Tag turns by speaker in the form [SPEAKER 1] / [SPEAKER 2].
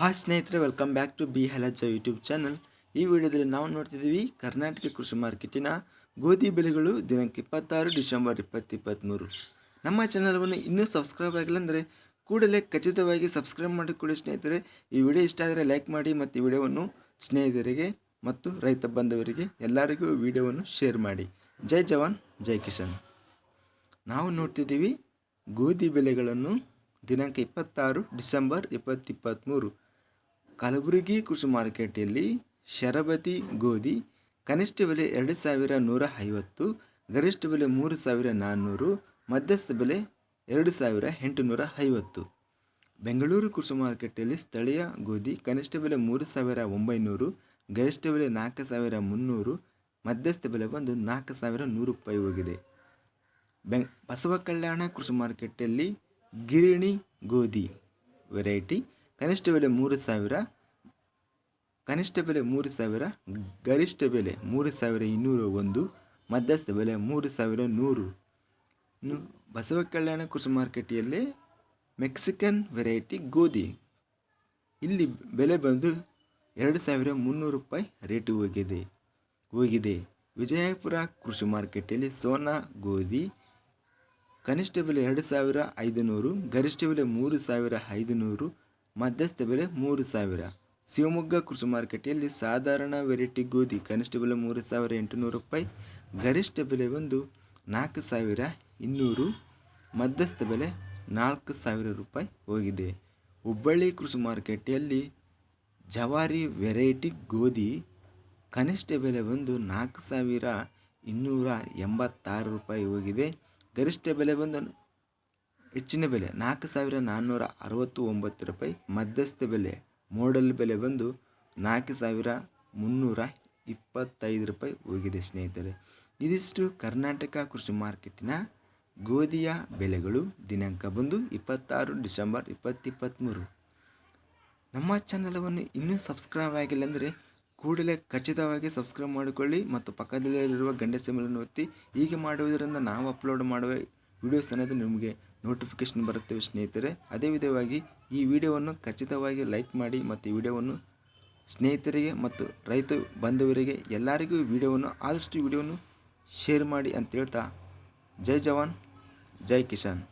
[SPEAKER 1] Hi ಸ್ನೇಹಿತರೆ welcome back to B ಹಲಜ YouTube channel ಈ ವಿಡಿಯೋದಲ್ಲಿ ನಾವು ನೋಡ್ತಿದ್ದೀವಿ ಕರ್ನಾಟಕ ಕೃಷಿ ಮಾರ್ಕೆಟಿನ ಗೋಧಿ ಬೆಲೆಗಳು ದಿನಾಂಕ ಇಪ್ಪತ್ತಾರು, ಡಿಸೆಂಬರ್ ಇಪ್ಪತ್ತಿಪ್ಪತ್ತ್ಮೂರು ನಮ್ಮ ಚಾನಲ್ವನ್ನು ಇನ್ನೂ ಸಬ್ಸ್ಕ್ರೈಬ್ ಆಗಿಲ್ಲ ಅಂದರೆ ಕೂಡಲೇ ಖಚಿತವಾಗಿ ಸಬ್ಸ್ಕ್ರೈಬ್ ಮಾಡಿಕೊಡಿ ಸ್ನೇಹಿತರೆ. ಈ ವಿಡಿಯೋ ಇಷ್ಟ ಆದರೆ ಲೈಕ್ ಮಾಡಿ ಮತ್ತು ಈ ವಿಡಿಯೋವನ್ನು ಸ್ನೇಹಿತರಿಗೆ ಮತ್ತು ರೈತ ಬಾಂಧವರಿಗೆ ಎಲ್ಲರಿಗೂ ವಿಡಿಯೋವನ್ನು ಶೇರ್ ಮಾಡಿ. ಜೈ ಜವಾನ್, ಜೈ ಕಿಶನ್ ನಾವು ನೋಡ್ತಿದ್ದೀವಿ ಗೋಧಿ ಬೆಲೆಗಳನ್ನು ದಿನಾಂಕ ಇಪ್ಪತ್ತಾರು, ಡಿಸೆಂಬರ್ ಇಪ್ಪತ್ತಿಪ್ಪತ್ತ್ಮೂರು ಕಲಬುರಗಿ ಕೃಷಿ ಮಾರುಕಟ್ಟೆಯಲ್ಲಿ ಶರಬತಿ ಗೋಧಿ, ಕನಿಷ್ಠ ಬೆಲೆ ಎರಡು ಸಾವಿರ ನೂರ ಐವತ್ತು ಗರಿಷ್ಠ ಬೆಲೆ ಮೂರು ಸಾವಿರ ನಾನ್ನೂರು, ಮಧ್ಯಸ್ಥ ಬೆಲೆ ಎರಡು ಸಾವಿರ ಎಂಟುನೂರ ಐವತ್ತು ಬೆಂಗಳೂರು ಕೃಷಿ ಮಾರುಕಟ್ಟೆಯಲ್ಲಿ ಸ್ಥಳೀಯ ಗೋಧಿ ಕನಿಷ್ಠ ಬೆಲೆ ಮೂರು ಸಾವಿರ ಒಂಬೈನೂರು, ಗರಿಷ್ಠ ಬೆಲೆ ನಾಲ್ಕು ಸಾವಿರ ಮುನ್ನೂರು, ಮಧ್ಯಸ್ಥ ಬೆಲೆ ಬಂದು ನಾಲ್ಕು ಸಾವಿರ ನೂರು ರೂಪಾಯಿ ಹೋಗಿದೆ. ಬೆಂಗ್ ಬಸವ ಕಲ್ಯಾಣ ಕೃಷಿ ಮಾರುಕಟ್ಟೆಯಲ್ಲಿ ಗಿರಣಿ ಗೋಧಿ ವೆರೈಟಿ ಕನಿಷ್ಠ ಬೆಲೆ ಮೂರು ಸಾವಿರ, ಕನಿಷ್ಠ ಬೆಲೆ ಮೂರು ಸಾವಿರ, ಗರಿಷ್ಠ ಬೆಲೆ ಮೂರು ಸಾವಿರ ಇನ್ನೂರ ಒಂದು, ಮಧ್ಯಸ್ಥ ಬೆಲೆ ಮೂರು ಸಾವಿರ ನೂರು. ಇನ್ನು ಬಸವ ಕಲ್ಯಾಣ ಕೃಷಿ ಮಾರುಕಟ್ಟೆಯಲ್ಲಿ ಮೆಕ್ಸಿಕನ್ ವೆರೈಟಿ ಗೋಧಿ. ಇಲ್ಲಿ ಬೆಲೆ ಬಂದು ಎರಡು ಸಾವಿರ ಮುನ್ನೂರು ರೂಪಾಯಿ ರೇಟು ಹೋಗಿದೆ. ಹೋಗಿದೆ. ವಿಜಯಪುರ ಕೃಷಿ ಮಾರುಕಟ್ಟೆಯಲ್ಲಿ ಸೋನಾ ಗೋಧಿ, ಕನಿಷ್ಠ ಬೆಲೆ ಎರಡು ಸಾವಿರ ಐದುನೂರು, ಗರಿಷ್ಠ ಬೆಲೆ ಮೂರು ಸಾವಿರ ಐದುನೂರು ಮಧ್ಯಸ್ಥ ಬೆಲೆ ಮೂರು ಸಾವಿರ. ಶಿವಮೊಗ್ಗ ಕೃಷಿ ಮಾರುಕಟ್ಟೆಯಲ್ಲಿ ಸಾಧಾರಣ ವೆರೈಟಿ ಗೋಧಿ ಕನಿಷ್ಠ ಬೆಲೆ ಮೂರು ಸಾವಿರ ಎಂಟುನೂರು ರೂಪಾಯಿ, ಗರಿಷ್ಠ ಬೆಲೆ ಬಂದು ನಾಲ್ಕು ಸಾವಿರ ಇನ್ನೂರು, ಮಧ್ಯಸ್ಥ ಬೆಲೆ ನಾಲ್ಕು ಸಾವಿರ ರೂಪಾಯಿ ಹೋಗಿದೆ. ಹುಬ್ಬಳ್ಳಿ ಕೃಷಿ ಮಾರುಕಟ್ಟೆಯಲ್ಲಿ ಜವಾರಿ ವೆರೈಟಿ ಗೋಧಿ ಕನಿಷ್ಠ ಬೆಲೆ ಬಂದು ನಾಲ್ಕು ಸಾವಿರ ಇನ್ನೂರ ಎಂಬತ್ತಾರು ರೂಪಾಯಿ ಹೋಗಿದೆ. ಗರಿಷ್ಠ ಬೆಲೆ ಬಂದು ಹೆಚ್ಚಿನ ಬೆಲೆ ನಾಲ್ಕು ಸಾವಿರ ನಾನ್ನೂರ ಅರವತ್ತು ಒಂಬತ್ತು ರೂಪಾಯಿ. ಮಧ್ಯಸ್ಥ ಬೆಲೆ ಮೋಡಲ್ ಬೆಲೆ ಬಂದು ನಾಲ್ಕು ಸಾವಿರ ಮುನ್ನೂರ ಇಪ್ಪತ್ತೈದು ರೂಪಾಯಿ ಹೋಗಿದೆ ಸ್ನೇಹಿತರೆ. ಇದಿಷ್ಟು ಕರ್ನಾಟಕ ಕೃಷಿ ಮಾರ್ಕೆಟಿನ ಗೋಧಿಯ ಬೆಲೆಗಳು. ದಿನಾಂಕ ಬಂದು ಇಪ್ಪತ್ತಾರು ಡಿಸೆಂಬರ್ ಇಪ್ಪತ್ತಿಪ್ಪತ್ತ್ಮೂರು ನಮ್ಮ ಚಾನಲವನ್ನು ಇನ್ನೂ ಸಬ್ಸ್ಕ್ರೈಬ್ ಆಗಿಲ್ಲ ಅಂದರೆ ಕೂಡಲೇ ಖಚಿತವಾಗಿ ಸಬ್ಸ್ಕ್ರೈಬ್ ಮಾಡಿಕೊಳ್ಳಿ ಮತ್ತು ಪಕ್ಕದಲ್ಲಿರುವ ಗಂಟೆ ಸಿಂಬಲನ್ನು ಒತ್ತಿ ಹೀಗೆ ಮಾಡುವುದರಿಂದ ನಾವು ಅಪ್ಲೋಡ್ ಮಾಡುವ ವಿಡಿಯೋಸ್ ಅನ್ನೋದು ನಿಮಗೆ ನೋಟಿಫಿಕೇಷನ್ ಬರುತ್ತೆ ಸ್ನೇಹಿತರೆ. ಅದೇ ವಿಧವಾಗಿ ಈ ವಿಡಿಯೋವನ್ನು ಖಚಿತವಾಗಿ ಲೈಕ್ ಮಾಡಿ ಮತ್ತು ವಿಡಿಯೋವನ್ನು ಸ್ನೇಹಿತರಿಗೆ ಮತ್ತು ರೈತ ಬಂಧುವರಿಗೆ ಎಲ್ಲರಿಗೂ ವಿಡಿಯೋವನ್ನು, ಆದಷ್ಟು ವಿಡಿಯೋವನ್ನು ಶೇರ್ ಮಾಡಿ ಅಂತ ಹೇಳ್ತಾ, ಜೈ ಜವಾನ್, ಜೈ ಕಿಶಾನ್